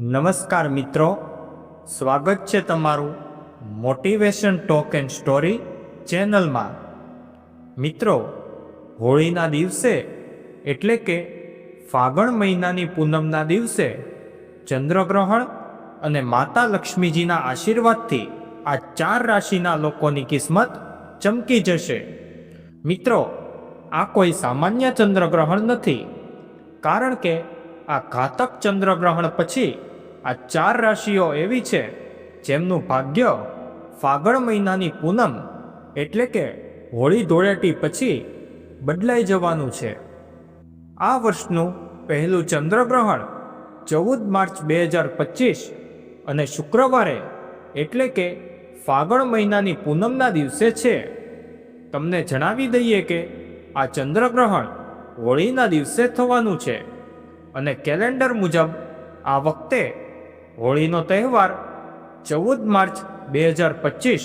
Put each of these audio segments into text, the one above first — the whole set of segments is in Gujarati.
નમસ્કાર મિત્રો. સ્વાગત છે તમારું મોટિવેશન ટોક એન્ડ સ્ટોરી ચેનલમાં. મિત્રો, હોળીના દિવસે, એટલે કે ફાગણ મહિનાની પૂનમના દિવસે, ચંદ્રગ્રહણ અને માતા લક્ષ્મીજીના આશીર્વાદથી આ ચાર રાશિના લોકોની કિસ્મત ચમકી જશે. મિત્રો, આ કોઈ સામાન્ય ચંદ્રગ્રહણ નથી. કારણ કે આ ઘાતક ચંદ્રગ્રહણ પછી આ ચાર રાશિઓ એવી છે જેમનું ભાગ્ય ફાગણ મહિનાની પૂનમ એટલે કે હોળી ધૂળેટી પછી બદલાઈ જવાનું છે. આ વર્ષનું પહેલું ચંદ્રગ્રહણ ચૌદ માર્ચ બે હજાર પચીસ અને શુક્રવારે એટલે કે ફાગણ મહિનાની પૂનમના દિવસે છે. તમને જણાવી દઈએ કે આ ચંદ્રગ્રહણ હોળીના દિવસે થવાનું છે અને કેલેન્ડર મુજબ આ વખતે હોળીનો તહેવાર ચૌદ માર્ચ બે હજાર પચીસ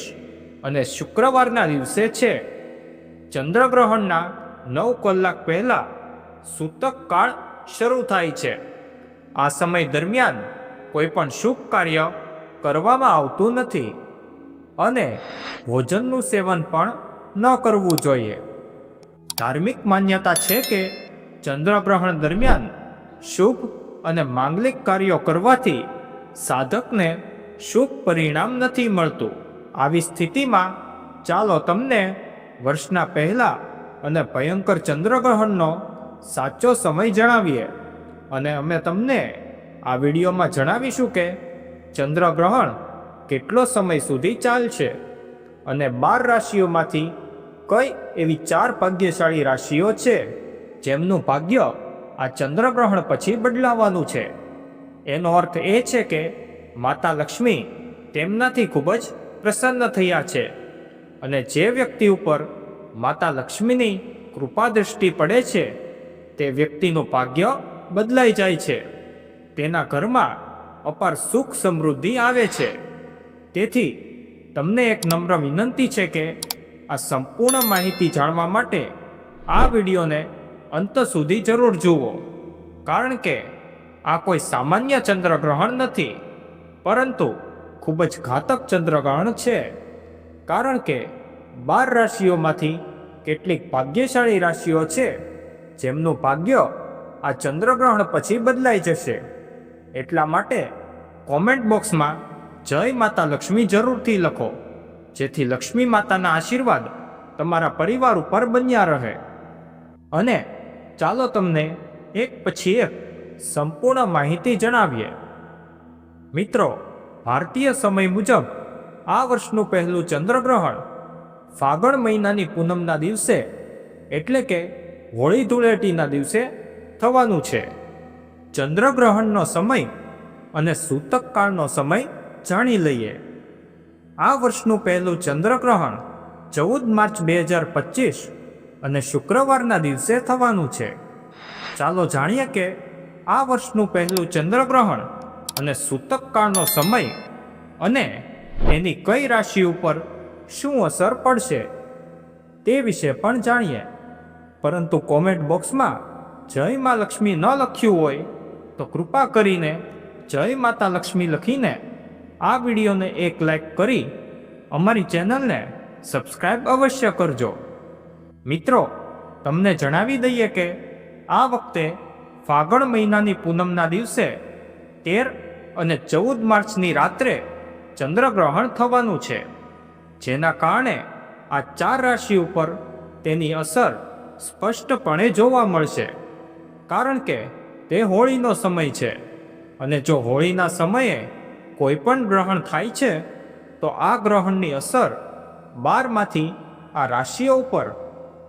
અને શુક્રવારના દિવસે છે. ચંદ્રગ્રહણના નવ કલાક પહેલાં સૂતક કાળ શરૂ થાય છે. આ સમય દરમિયાન કોઈ પણ શુભ કાર્ય કરવામાં આવતું નથી અને ભોજનનું સેવન પણ ન કરવું જોઈએ. ધાર્મિક માન્યતા છે કે ચંદ્રગ્રહણ દરમિયાન શુભ અને માંગલિક કાર્યો કરવાથી સાધકને શુભ પરિણામ નથી મળતું. આવી સ્થિતિમાં ચાલો તમને વર્ષના પહેલા અને ભયંકર ચંદ્રગ્રહણનો સાચો સમય જણાવીએ અને અમે તમને આ વિડીયોમાં જણાવીશું કે ચંદ્રગ્રહણ કેટલો સમય સુધી ચાલશે અને બાર રાશિઓમાંથી કઈ એવી ચાર ભાગ્યશાળી રાશિઓ છે જેમનું ભાગ્ય આ ચંદ્રગ્રહણ પછી બદલાવાનું છે. એનો અર્થ એ છે કે માતા લક્ષ્મી તેમનાથી ખૂબ જ પ્રસન્ન થયા છે અને જે વ્યક્તિ ઉપર માતા લક્ષ્મીની કૃપા દૃષ્ટિ પડે છે, તે વ્યક્તિનું ભાગ્ય બદલાઈ જાય છે. તેના ઘરમાં અપાર સુખ સમૃદ્ધિ આવે છે. તેથી તમને એક નમ્ર વિનંતી છે કે આ સંપૂર્ણ માહિતી જાણવા માટે આ વિડીયોને અંત સુધી જરૂર જુઓ. કારણ કે આ કોઈ સામાન્ય ચંદ્રગ્રહણ નથી, પરંતુ ખૂબ જ ઘાતક ચંદ્રગ્રહણ છે. કારણ કે બાર રાશિઓમાંથી કેટલીક ભાગ્યશાળી રાશિઓ છે, જેમનું ભાગ્ય આ ચંદ્રગ્રહણ પછી બદલાઈ જશે. એટલા માટે કોમેન્ટ બોક્સમાં જય માતા લક્ષ્મી જરૂરથી લખો, જેથી લક્ષ્મી માતાના આશીર્વાદ તમારા પરિવાર ઉપર બન્યા રહે. અને ચાલો તમને એક પછી એક સંપૂર્ણ માહિતી જણાવીએ. મિત્રો, ભારતીય સમય મુજબ આ વર્ષનું પહેલું ચંદ્રગ્રહણ ફાગણ મહિનાની પૂનમના દિવસે, એટલે કે હોળી ધૂળેટીના દિવસે થવાનું છે. ચંદ્રગ્રહણનો સમય અને સૂતકકાળનો સમય જાણી લઈએ. આ વર્ષનું પહેલું ચંદ્રગ્રહણ ચૌદ માર્ચ બે હજાર પચીસ અને શુક્રવારના દિવસે થવાનું છે. ચાલો જાણીએ કે આ વર્ષનું પહેલું ચંદ્રગ્રહણ અને સૂતકકાળનો સમય અને એની કઈ રાશિ ઉપર શું અસર પડશે તે વિશે પણ જાણીએ. પરંતુ કોમેન્ટ બોક્સમાં જય મા લક્ષ્મી ન લખ્યું હોય તો કૃપા કરીને જય માતા લક્ષ્મી લખીને આ વિડીયોને એક લાઈક કરી અમારી ચેનલને સબસ્ક્રાઈબ અવશ્ય કરજો. મિત્રો, તમને જણાવી દઈએ કે આ વખતે ફાગણ મહિનાની પૂનમના દિવસે તેર અને ચૌદ માર્ચની રાત્રે ચંદ્રગ્રહણ થવાનું છે, જેના કારણે આ ચાર રાશિ ઉપર તેની અસર સ્પષ્ટપણે જોવા મળશે. કારણ કે તે હોળીનો સમય છે અને જો હોળીના સમયે કોઈ પણ ગ્રહણ થાય છે, તો આ ગ્રહણની અસર બારમાંથી આ રાશિઓ ઉપર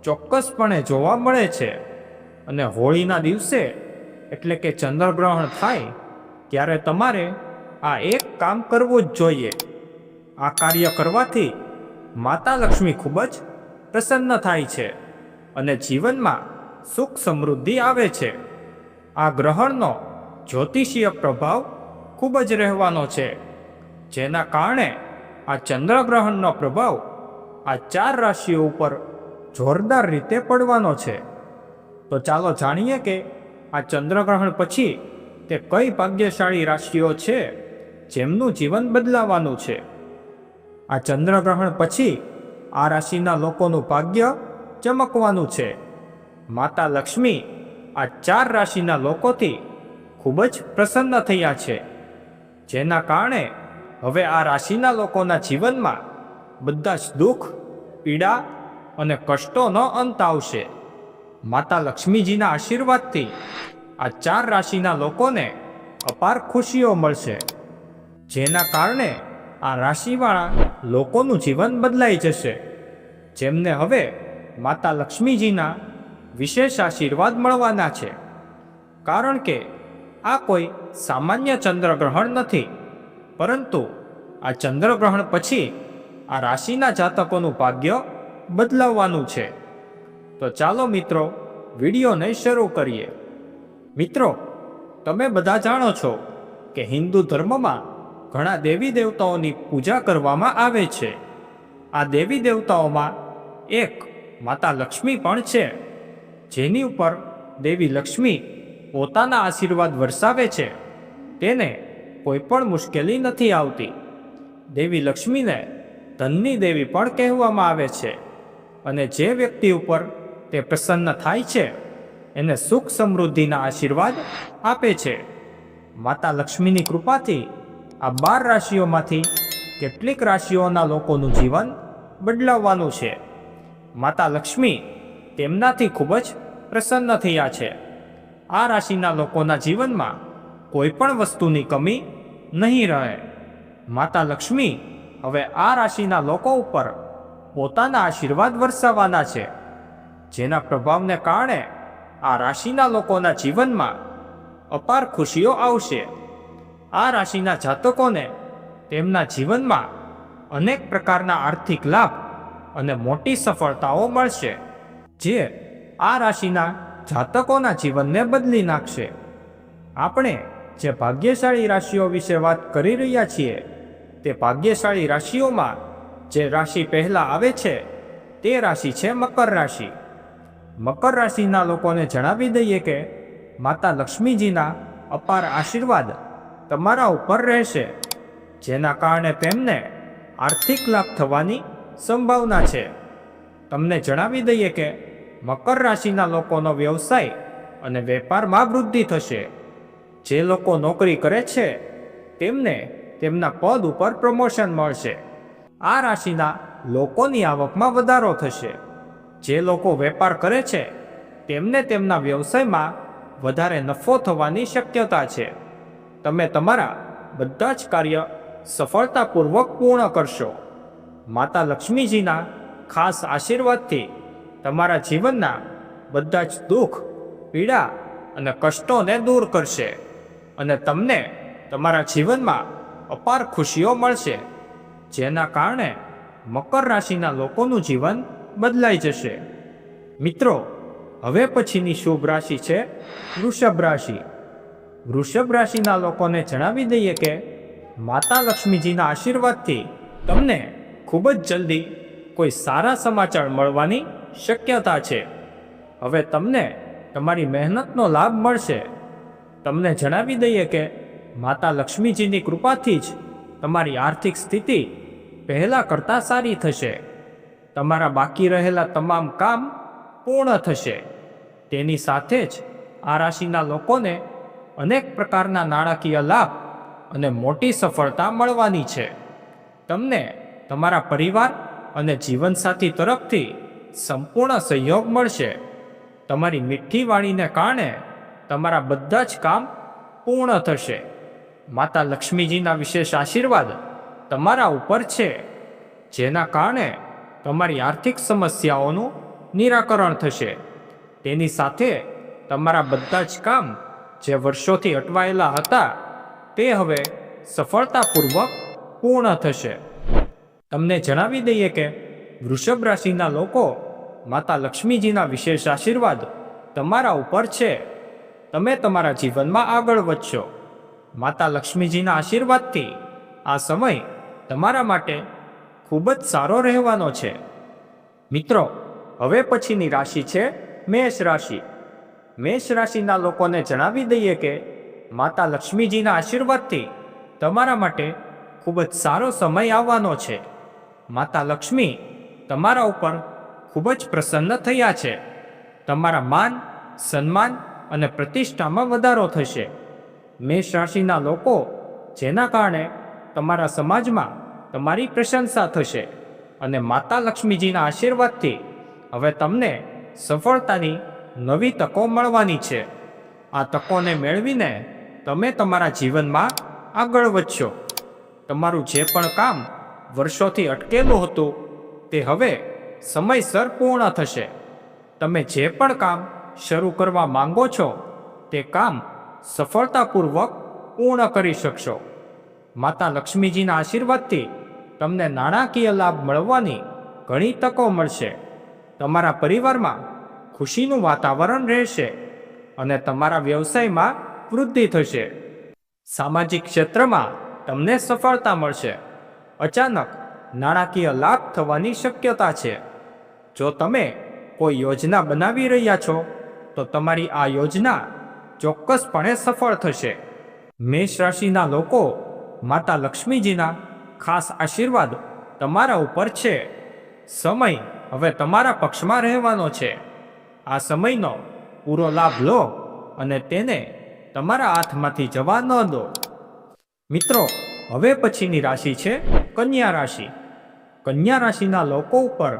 ચોક્કસપણે જોવા મળે છે અને હોળીના દિવસે એટલે કે ચંદ્રગ્રહણ થાય, ત્યારે તમારે આ એક કામ કરવું જ જોઈએ. આ કાર્ય કરવાથી માતા લક્ષ્મી ખૂબ જ પ્રસન્ન થાય છે અને જીવનમાં સુખ સમૃદ્ધિ આવે છે. આ ગ્રહણનો જ્યોતિષીય પ્રભાવ ખૂબ જ રહેવાનો છે, જેના કારણે આ ચંદ્રગ્રહણનો પ્રભાવ આ ચાર રાશિઓ ઉપર જોરદાર રીતે પડવાનો છે. તો ચાલો જાણીએ કે આ ચંદ્રગ્રહણ પછી તે કઈ ભાગ્યશાળી રાશિઓ છે જેમનું જીવન બદલાવાનું છે? આ ચંદ્રગ્રહણ પછી આ રાશિના લોકોનું ભાગ્ય ચમકવાનું છે. માતા લક્ષ્મી આ ચાર રાશિના લોકોથી ખૂબ જ પ્રસન્ન થયા છે. જેના કારણે હવે આ રાશિના લોકોના જીવનમાં બધા જ દુઃખ, પીડા અને કષ્ટોનો અંત આવશે. માતા લક્ષ્મીજીના આશીર્વાદથી આ ચાર રાશિના લોકોને અપાર ખુશીઓ મળશે. જેના કારણે આ રાશિવાળા લોકોનું જીવન બદલાઈ જશે. જેમને હવે માતા લક્ષ્મીજીના વિશેષ આશીર્વાદ મળવાના છે. કારણ કે આ કોઈ સામાન્ય ચંદ્રગ્રહણ નથી. પરંતુ આ ચંદ્રગ્રહણ પછી આ રાશિના જાતકોનું ભાગ્ય બદલાવવાનું છે. તો ચાલો મિત્રો, વિડીયોને શરૂ કરીએ. મિત્રો, તમે બધા જાણો છો કે હિન્દુ ધર્મમાં ઘણા દેવી દેવતાઓની પૂજા કરવામાં આવે છે. આ દેવી દેવતાઓમાં એક માતા લક્ષ્મી પણ છે, જેની ઉપર દેવી લક્ષ્મી પોતાના આશીર્વાદ વરસાવે છે. તેને કોઈ પણ મુશ્કેલી નથી આવતી. દેવી લક્ષ્મીને ધનની દેવી પણ કહેવામાં આવે છે. અને જે વ્યક્તિ ઉપર તે પ્રસન્ન થાય છે. એને સુખ સમૃદ્ધિના આશીર્વાદ આપે છે. માતા લક્ષ્મીની કૃપાથી આ બાર રાશિઓમાંથી કેટલીક રાશિઓના લોકોનું જીવન બદલાવવાનું છે. માતા લક્ષ્મી તેમનાથી ખૂબ જ પ્રસન્ન થયા છે. આ રાશિના લોકોના જીવનમાં કોઈ પણ વસ્તુની કમી નહીં રહે. માતા લક્ષ્મી હવે આ રાશિના લોકો ઉપર પોતાના આશીર્વાદ વરસાવવાના છે. જેના પ્રભાવને કારણે આ રાશિના લોકોના જીવનમાં અપાર ખુશીઓ આવશે. આ રાશિના જાતકોને તેમના જીવનમાં અનેક પ્રકારના આર્થિક લાભ અને મોટી સફળતાઓ મળશે, જે આ રાશિના જાતકોના જીવનને બદલી નાખશે. આપણે જે ભાગ્યશાળી રાશિઓ વિશે વાત કરી રહ્યા છીએ, તે ભાગ્યશાળી રાશિઓમાં જે રાશિ પહેલાં આવે છે, તે રાશિ છે મકર રાશિ. મકર રાશિના લોકોને જણાવી દઈએ કે માતા લક્ષ્મીજીના અપાર આશીર્વાદ તમારા ઉપર રહેશે, જેના કારણે તેમને આર્થિક લાભ થવાની સંભાવના છે. તમને જણાવી દઈએ કે મકર રાશિના લોકોનો વ્યવસાય અને વેપારમાં વૃદ્ધિ થશે. જે લોકો નોકરી કરે છે, તેમને તેમના પદ ઉપર પ્રમોશન મળશે. આ રાશિના લોકોની આવકમાં વધારો થશે. જે લોકો વેપાર કરે છે, તેમને તેમના વ્યવસાયમાં વધારે નફો થવાની શક્યતા છે. તમે તમારા બધા જ કાર્ય સફળતાપૂર્વક પૂર્ણ કરશો. માતા લક્ષ્મીજીના ખાસ આશીર્વાદથી તમારા જીવનના બધા જ દુઃખ, પીડા અને કષ્ટોને દૂર કરશે અને તમને તમારા જીવનમાં અપાર ખુશીઓ મળશે, જેના કારણે મકર રાશિના લોકોનું જીવન બદલાઈ જશે. મિત્રો, હવે પછીની શુભ રાશિ છે વૃષભ રાશિ. વૃષભ રાશિના લોકોને જણાવી દઈએ કે માતા લક્ષ્મીજીના આશીર્વાદથી તમને ખૂબ જ જલ્દી કોઈ સારા સમાચાર મળવાની શક્યતા છે. હવે તમને તમારી મહેનતનો લાભ મળશે. તમને જણાવી દઈએ કે માતા લક્ષ્મીજીની કૃપાથી જ તમારી આર્થિક સ્થિતિ પહેલાં કરતાં સારી થશે. તમારા બાકી રહેલા તમામ કામ પૂર્ણ થશે. તેની સાથે જ આ રાશિના લોકોને અનેક પ્રકારના નાણાકીય લાભ અને મોટી સફળતા મળવાની છે. તમને તમારા પરિવાર અને જીવનસાથી તરફથી સંપૂર્ણ સહયોગ મળશે. તમારી મીઠી વાણીને કારણે તમારા બધા જ કામ પૂર્ણ થશે. માતા લક્ષ્મીજીના વિશેષ આશીર્વાદ તમારા ઉપર છે, જેના કારણે તમારી આર્થિક સમસ્યાઓનું નિરાકરણ થશે. તેની સાથે તમારા બધા જ કામ જે વર્ષોથી અટવાયેલા હતા, તે હવે સફળતાપૂર્વક પૂર્ણ થશે. તમને જણાવી દઈએ કે વૃષભ રાશિના લોકો માતા લક્ષ્મીજીના વિશેષ આશીર્વાદ તમારા ઉપર છે. તમે તમારા જીવનમાં આગળ વધશો. માતા લક્ષ્મીજીના આશીર્વાદથી આ સમય તમારા માટે ખૂબ જ સારો રહેવાનો છે. મિત્રો, હવે પછીની રાશિ છે મેષ રાશિ. મેષ રાશિના લોકોને જણાવી દઈએ કે માતા લક્ષ્મીજીના આશીર્વાદથી તમારા માટે ખૂબ જ સારો સમય આવવાનો છે. માતા લક્ષ્મી તમારા ઉપર ખૂબ જ પ્રસન્ન થયા છે. તમારા માન, સન્માન અને પ્રતિષ્ઠામાં વધારો થશે. મેષ રાશિના લોકો, જેના કારણે તમારા સમાજમાં તમારી પ્રશંસા થશે અને માતા લક્ષ્મીજીના આશીર્વાદથી હવે તમને સફળતાની નવી તકો મળવાની છે. આ તકોને મેળવીને તમે તમારા જીવનમાં આગળ વધશો. તમારું જે પણ કામ વર્ષોથી અટકેલું હતું તે હવે સમયસર પૂર્ણ થશે. તમે જે પણ કામ શરૂ કરવા માંગો છો તે કામ સફળતાપૂર્વક પૂર્ણ કરી શકશો. માતા લક્ષ્મીજીના આશીર્વાદથી તમને નાણાકીય લાભ મળવાની ઘણી તકો મળશે. તમારા પરિવારમાં ખુશીનું વાતાવરણ રહેશે અને તમારા વ્યવસાયમાં વૃદ્ધિ થશે. સામાજિક ક્ષેત્રમાં તમને સફળતા મળશે. અચાનક નાણાકીય લાભ થવાની શક્યતા છે. જો તમે કોઈ યોજના બનાવી રહ્યા છો, તો તમારી આ યોજના ચોક્કસપણે સફળ થશે. મેષ રાશિના લોકો માતા લક્ષ્મીજીના ખાસ આશીર્વાદ તમારા ઉપર છે. સમય હવે તમારા પક્ષમાં રહેવાનો છે. આ સમયનો પૂરો લાભ લો અને તેને તમારા હાથમાંથી જવા ન દો. મિત્રો, હવે પછીની રાશિ છે કન્યા રાશિ. કન્યા રાશિના લોકો ઉપર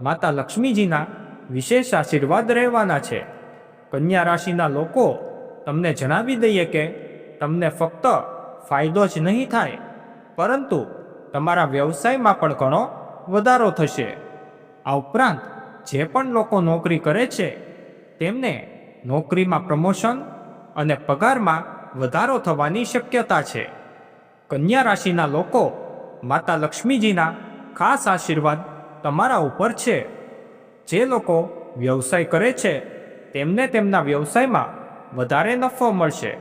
માતા લક્ષ્મીજીના વિશેષ આશીર્વાદ રહેવાના છે. કન્યા રાશિના લોકો તમને જણાવી દઈએ કે તમને ફક્ત ફાયદો જ નહીં થાય, પરંતુ તમારા વ્યવસાયમાં પણ ઘણો વધારો થશે. આ ઉપરાંત, જે પણ લોકો નોકરી કરે છે, તેમને નોકરીમાં પ્રમોશન અને પગારમાં વધારો થવાની શક્યતા છે. કન્યા રાશિના લોકો માતા લક્ષ્મીજીના ખાસ આશીર્વાદ તમારા ઉપર છે. જે લોકો વ્યવસાય કરે છે, તેમને તેમના વ્યવસાયમાં વધારે નફો મળશે.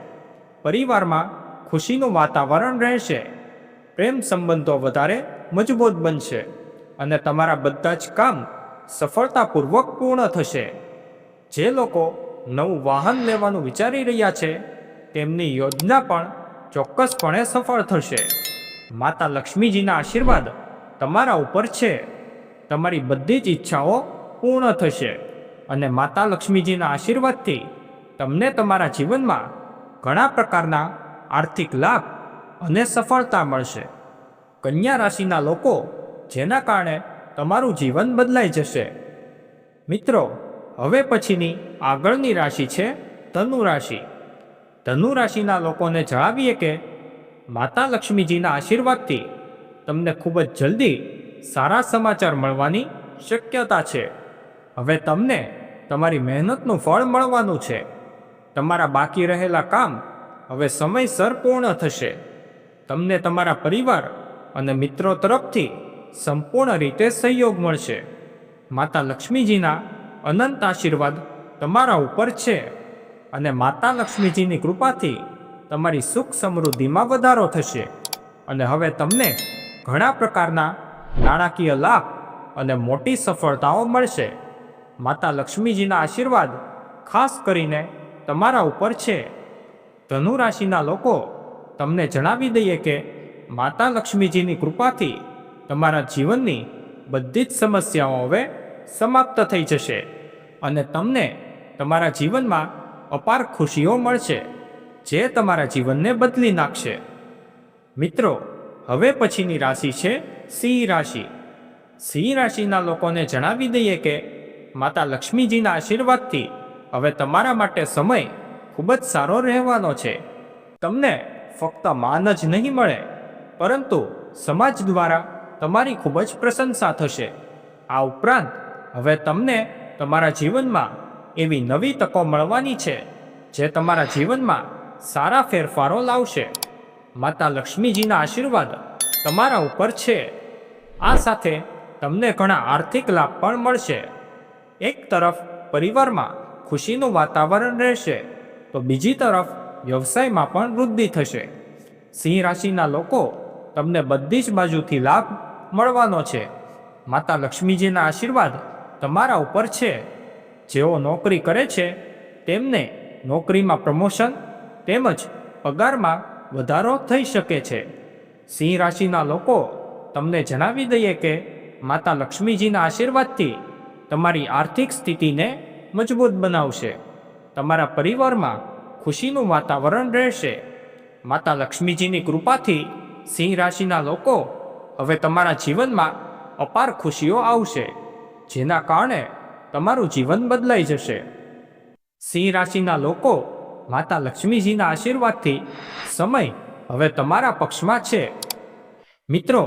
પરિવારમાં ખુશીનું વાતાવરણ રહેશે. પ્રેમ સંબંધો વધારે મજબૂત બનશે અને તમારા બધા જ કામ સફળતાપૂર્વક પૂર્ણ થશે. જે લોકો નવું વાહન લેવાનું વિચારી રહ્યા છે, તેમની યોજના પણ ચોક્કસપણે સફળ થશે. માતા લક્ષ્મીજીના આશીર્વાદ તમારા ઉપર છે. તમારી બધી જ ઈચ્છાઓ પૂર્ણ થશે અને માતા લક્ષ્મીજીના આશીર્વાદથી તમને તમારા જીવનમાં ઘણા પ્રકારના આર્થિક લાભ અને સફળતા મળશે. કન્યા રાશિના લોકો, જેના કારણે તમારું જીવન બદલાઈ જશે. મિત્રો, હવે પછીની આગળની રાશિ છે ધનુ રાશિ. ધનુ રાશિના લોકોને જણાવીએ કે, માતા લક્ષ્મીજીના આશીર્વાદથી તમને ખૂબ જ જલ્દી સારા સમાચાર મળવાની શક્યતા છે. હવે તમને તમારી મહેનતનું ફળ મળવાનું છે. તમારા બાકી રહેલા કામ હવે સમયસર પૂર્ણ થશે. તમને તમારા પરિવાર અને મિત્રો તરફથી સંપૂર્ણ રીતે સહયોગ મળશે. માતા લક્ષ્મીજીના અનંત આશીર્વાદ તમારા ઉપર છે અને માતા લક્ષ્મીજીની કૃપાથી તમારી સુખ સમૃદ્ધિમાં વધારો થશે. અને હવે તમને ઘણા પ્રકારના નાણાકીય લાભ અને મોટી સફળતાઓ મળશે. માતા લક્ષ્મીજીના આશીર્વાદ ખાસ કરીને તમારા ઉપર છે. ધનુ રાશિના લોકો તમને જણાવી દઈએ કે માતા લક્ષ્મીજીની કૃપાથી તમારા જીવનની બધી જ સમસ્યાઓ હવે સમાપ્ત થઈ જશે અને તમને તમારા જીવનમાં અપાર ખુશીઓ મળશે, જે તમારા જીવનને બદલી નાખશે. મિત્રો, હવે પછીની રાશિ છે સિંહ રાશિ. સિંહ રાશિના લોકોને જણાવી દઈએ કે માતા લક્ષ્મીજીના આશીર્વાદથી હવે તમારા માટે સમય ખૂબ જ સારો રહેવાનો છે. તમને ફક્ત માન જ નહીં મળે, પરંતુ સમાજ દ્વારા તમારી ખૂબ જ પ્રશંસા થશે. આ ઉપરાંત, હવે તમને તમારા જીવનમાં એવી નવી તકો મળવાની છે, જે તમારા જીવનમાં સારા ફેરફારો લાવશે. માતા લક્ષ્મીજીના આશીર્વાદ તમારા ઉપર છે. આ સાથે તમને ઘણા આર્થિક લાભ પણ મળશે. એક તરફ પરિવારમાં ખુશીનું વાતાવરણ રહેશે, તો બીજી તરફ વ્યવસાયમાં પણ વૃદ્ધિ થશે. સિંહ રાશિના લોકો તમને બધી જ બાજુથી લાભ મળવાનો છે. માતા લક્ષ્મીજીના આશીર્વાદ તમારા ઉપર છે. જેઓ નોકરી કરે છે, તેમને નોકરીમાં પ્રમોશન તેમજ પગારમાં વધારો થઈ શકે છે. સિંહ રાશિના લોકો તમને જણાવી દઈએ કે માતા લક્ષ્મીજીના આશીર્વાદથી તમારી આર્થિક સ્થિતિને મજબૂત બનાવશે. તમારા પરિવારમાં ખુશીનું વાતાવરણ રહેશે. માતા લક્ષ્મીજીની કૃપાથી સિંહ રાશિના લોકો હવે તમારા જીવનમાં અપાર ખુશીઓ આવશે, જેના કારણે તમારું જીવન બદલાઈ જશે. સિંહ રાશિના લોકો માતા લક્ષ્મીજીના આશીર્વાદથી સમય હવે તમારા પક્ષમાં છે. મિત્રો,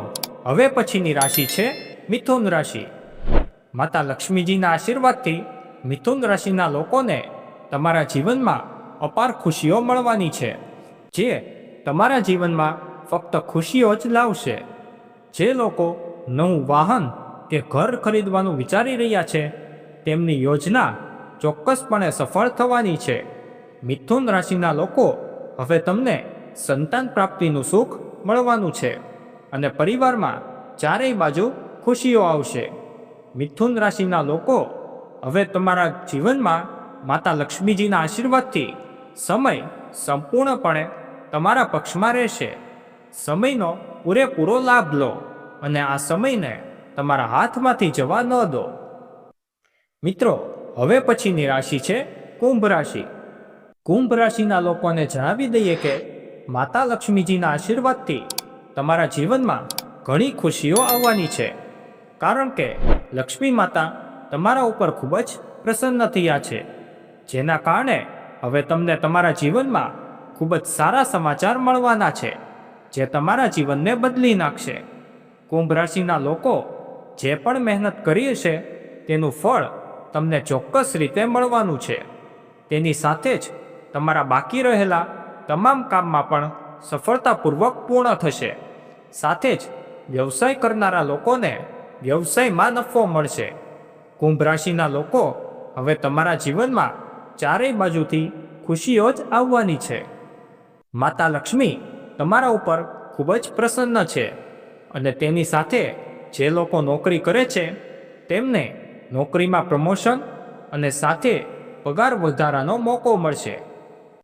હવે પછીની રાશિ છે મિથુન રાશિ. માતા લક્ષ્મીજીના આશીર્વાદથી મિથુન રાશિના લોકોને તમારા જીવનમાં અપાર ખુશીઓ મળવાની છે, જે તમારા જીવનમાં ફક્ત ખુશીઓ જ લાવશે. જે લોકો નવું વાહન કે ઘર ખરીદવાનું વિચારી રહ્યા છે, તેમની યોજના ચોક્કસપણે સફળ થવાની છે. મિથુન રાશિના લોકો હવે તમને સંતાન પ્રાપ્તિનું સુખ મળવાનું છે અને પરિવારમાં ચારેય બાજુ ખુશીઓ આવશે. મિથુન રાશિના લોકો હવે તમારા જીવનમાં માતા લક્ષ્મીજીના આશીર્વાદથી સમય સંપૂર્ણપણે તમારા પક્ષમાં રહેશે. સમયનો પૂરેપૂરો લાભ લો અને આ સમયને તમારા હાથમાંથી જવા ન દો. મિત્રો, હવે પછીની રાશિ છે કુંભ રાશિ. કુંભ રાશિના લોકોને જણાવી દઈએ કે માતા લક્ષ્મીજીના આશીર્વાદથી તમારા જીવનમાં ઘણી ખુશીઓ આવવાની છે. કારણ કે લક્ષ્મી માતા તમારા ઉપર ખૂબ જ પ્રસન્ન થયા છે. જેના કારણે હવે તમને તમારા જીવનમાં ખૂબ જ સારા સમાચાર મળવાના છે, જે તમારા જીવનને બદલી નાખશે. કુંભ રાશિના લોકો જે પણ મહેનત કરી હશે, તેનું ફળ તમને ચોક્કસ રીતે મળવાનું છે. તેની સાથે જ તમારા બાકી રહેલા તમામ કામમાં પણ સફળતાપૂર્વક પૂર્ણ થશે. સાથે જ વ્યવસાય કરનારા લોકોને વ્યવસાયમાં નફો મળશે. કુંભ રાશિના લોકો હવે તમારા જીવનમાં ચારેય બાજુથી ખુશીઓ જ આવવાની છે. માતા લક્ષ્મી તમારા ઉપર ખૂબ જ પ્રસન્ન છે અને તેની સાથે જે લોકો નોકરી કરે છે, તેમને નોકરીમાં પ્રમોશન અને સાથે પગાર વધારાનો મોકો મળશે.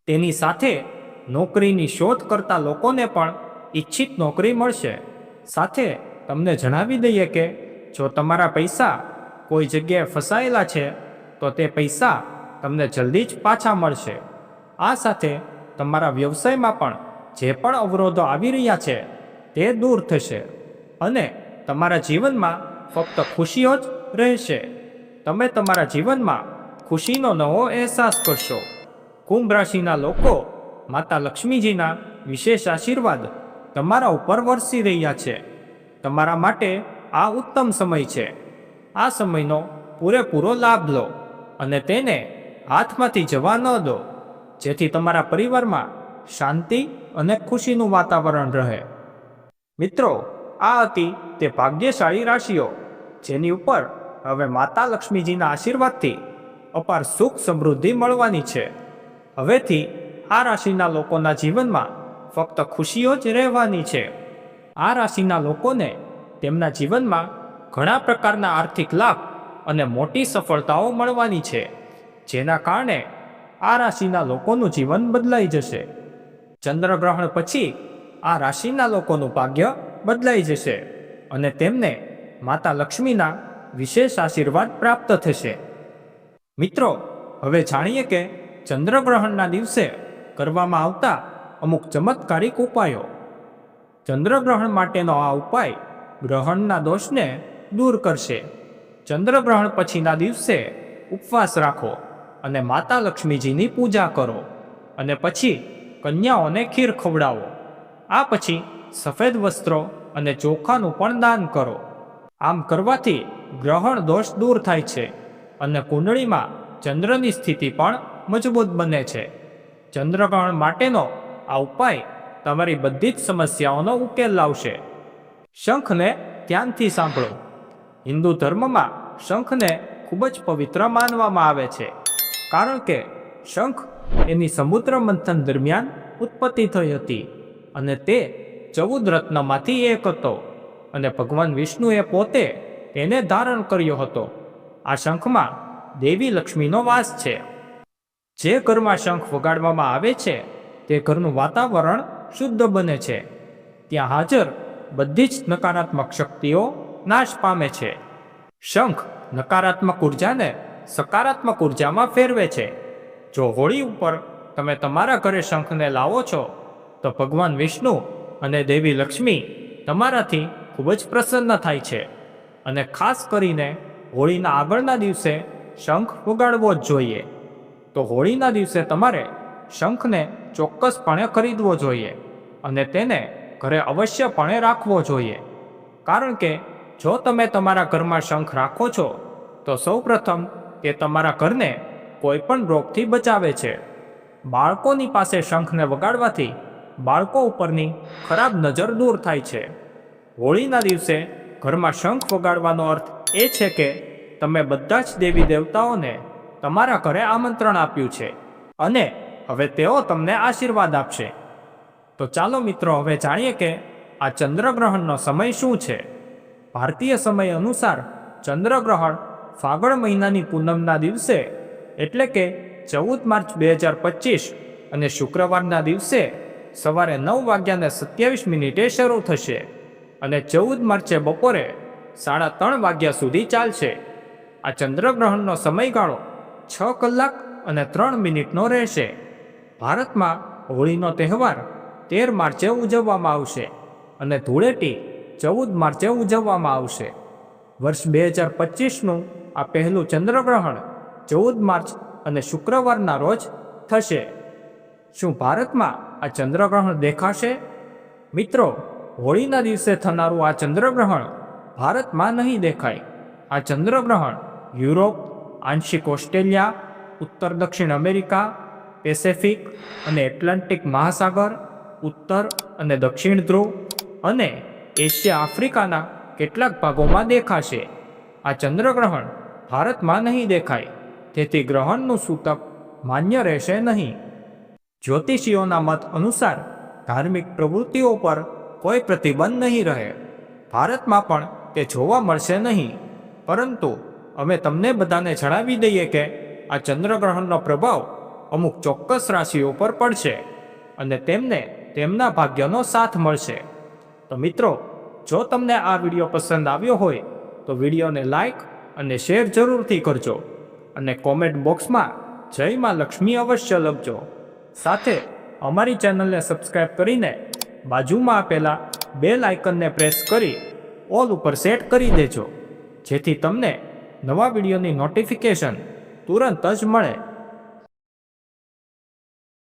તેની સાથે નોકરીની શોધ કરતા લોકોને પણ ઈચ્છિત નોકરી મળશે. સાથે તમને જણાવી દઈએ કે જો તમારા પૈસા કોઈ જગ્યાએ ફસાયેલા છે, તો તે પૈસા તમને જલ્દી જ પાછા મળશે. આ સાથે તમારા વ્યવસાયમાં પણ જે પણ અવરોધો આવી રહ્યા છે, તે દૂર થશે અને તમારા જીવનમાં ફક્ત ખુશીઓ જ રહેશે. તમે તમારા જીવનમાં ખુશીનો નવો અહેસાસ કરશો. કુંભ રાશિના લોકો માતા લક્ષ્મીજીના વિશેષ આશીર્વાદ તમારા ઉપર વરસી રહ્યા છે. તમારા માટે આ ઉત્તમ સમય છે. આ સમયનો પૂરેપૂરો લાભ લો અને તેને હાથમાંથી જવા ન દો. જેથી તમારા પરિવારમાં શાંતિ અને ખુશીનું વાતાવરણ રહે. મિત્રો, આ હતી તે ભાગ્યશાળી રાશિઓ, જેની ઉપર હવે માતા લક્ષ્મીજીના આશીર્વાદથી અપાર સુખ સમૃદ્ધિ મળવાની છે. હવેથી આ રાશિના લોકોના જીવનમાં ફક્ત ખુશીઓ જ રહેવાની છે. આ રાશિના લોકોને તેમના જીવનમાં ઘણા પ્રકારના આર્થિક લાભ અને મોટી સફળતાઓ મળવાની છે, જેના કારણે આ રાશિના લોકોનું જીવન બદલાઈ જશે. ચંદ્રગ્રહણ પછી આ રાશિના લોકોનું ભાગ્ય બદલાઈ જશે અને તેમને માતા લક્ષ્મીના વિશેષ આશીર્વાદ પ્રાપ્ત થશે. મિત્રો, હવે જાણીએ કે ચંદ્રગ્રહણના દિવસે કરવામાં આવતા અમુક ચમત્કારિક ઉપાયો. ચંદ્રગ્રહણ માટેનો આ ઉપાય ગ્રહણના દોષને દૂર કરશે. ચંદ્રગ્રહણ પછીના દિવસે ઉપવાસ રાખો. અને માતા લક્ષ્મીજીની પૂજા કરો અને પછી કન્યાઓને ખીર ખવડાવો. આ પછી સફેદ વસ્ત્રો અને ચોખાનું પણ દાન કરો. આમ કરવાથી ગ્રહણ દોષ દૂર થાય છે અને કુંડળીમાં ચંદ્રની સ્થિતિ પણ મજબૂત બને છે. ચંદ્રગ્રહણ માટેનો આ ઉપાય તમારી બધી જ સમસ્યાઓનો ઉકેલ લાવશે. શંખને ધ્યાનથી સાંભળો. હિન્દુ ધર્મમાં શંખને ખૂબ જ પવિત્ર માનવામાં આવે છે. કારણ કે શંખ એની સમુદ્ર મંથન દરમિયાન ઉત્પત્તિ થઈ હતી અને તે ચૌદ રત્નમાંથી એક હતો અને ભગવાન વિષ્ણુએ પોતે તેને ધારણ કર્યો હતો. આ શંખમાં દેવી લક્ષ્મીનો વાસ છે. જે ઘરમાં શંખ વગાડવામાં આવે છે, તે ઘરનું વાતાવરણ શુદ્ધ બને છે. ત્યાં હાજર બધી જ નકારાત્મક શક્તિઓ નાશ પામે છે. શંખ નકારાત્મક ઉર્જાને સકારાત્મક ઉર્જામાં ફેરવે છે. જો હોળી ઉપર તમે તમારા ઘરે શંખને લાવો છો, તો ભગવાન વિષ્ણુ અને દેવી લક્ષ્મી તમારાથી ખૂબ જ પ્રસન્ન થાય છે. અને ખાસ કરીને હોળીના આગળના દિવસે શંખ વગાડવો જ જોઈએ. તો હોળીના દિવસે તમારે શંખને ચોક્કસપણે ખરીદવો જોઈએ અને તેને ઘરે અવશ્યપણે રાખવો જોઈએ. કારણ કે જો તમે તમારા ઘરમાં શંખ રાખો છો, તો સૌપ્રથમ તે તમારા ઘરને કોઈ પણ રોગથી બચાવે છે. બાળકોની પાસે શંખને વગાડવાથી બાળકો ઉપરની ખરાબ નજર દૂર થાય છે. હોળીના દિવસે ઘરમાં શંખ વગાડવાનો અર્થ એ છે કે તમે બધા જ દેવી દેવતાઓને તમારા ઘરે આમંત્રણ આપ્યું છે અને હવે તેઓ તમને આશીર્વાદ આપશે. તો ચાલો મિત્રો, હવે જાણીએ કે આ ચંદ્રગ્રહણનો સમય શું છે. ભારતીય સમય અનુસાર ચંદ્રગ્રહણ ફાગણ મહિનાની પૂનમના દિવસે, એટલે કે ચૌદ માર્ચ બે હજાર પચીસ અને શુક્રવારના દિવસે સવારે નવ વાગ્યાને સત્યાવીસ મિનિટે શરૂ થશે અને ચૌદ માર્ચે બપોરે સાડા ત્રણ વાગ્યા સુધી ચાલશે. આ ચંદ્રગ્રહણનો સમયગાળો છ કલાક અને ત્રણ મિનિટનો રહેશે. ભારતમાં હોળીનો તહેવાર તેર માર્ચે ઉજવવામાં આવશે અને ધૂળેટી ચૌદ માર્ચે ઉજવવામાં આવશે. વર્ષ બે હજાર પચીસનું આ પહેલું ચંદ્રગ્રહણ ચૌદ માર્ચ અને શુક્રવારના રોજ થશે. શું ભારતમાં આ ચંદ્રગ્રહણ દેખાશે? મિત્રો, હોળીના દિવસે થનારું આ ચંદ્રગ્રહણ ભારતમાં નહીં દેખાય. આ ચંદ્રગ્રહણ યુરોપ, આંશિક ઓસ્ટ્રેલિયા, ઉત્તર દક્ષિણ અમેરિકા, પેસેફિક અને એટલાન્ટિક મહાસાગર, ઉત્તર અને દક્ષિણ ધ્રુવ અને એશિયા આફ્રિકાના કેટલાક ભાગોમાં દેખાશે. આ ચંદ્રગ્રહણ ભારતમાં નહીં દેખાય. તેથી ગ્રહણનું સૂતક માન્ય રહેશે નહીં. જ્યોતિષીઓના મત અનુસાર ધાર્મિક પ્રવૃત્તિઓ પર કોઈ પ્રતિબંધ નહીં રહે. ભારતમાં પણ તે જોવા મળશે નહીં. પરંતુ અમે તમને બધાને જણાવી દઈએ કે આ ચંદ્રગ્રહણનો પ્રભાવ અમુક ચોક્કસ રાશિઓ પર પડશે અને તેમને તેમના ભાગ્યનો સાથ મળશે. તો મિત્રો, જો તમને આ વીડિયો પસંદ આવ્યો હોય, તો વિડીયોને લાઈક અને શેર જરૂરથી કરજો અને કોમેન્ટ બોક્સમાં જય માં લક્ષ્મી અવશ્ય લખજો. સાથે અમારી ચેનલને સબસ્ક્રાઈબ કરીને બાજુમાં આપેલા બેલ આઇકનને પ્રેસ કરી ઓલ ઉપર સેટ કરી દેજો. જેથી તમને નવા વિડીયોની નોટિફિકેશન તુરંત જ મળે.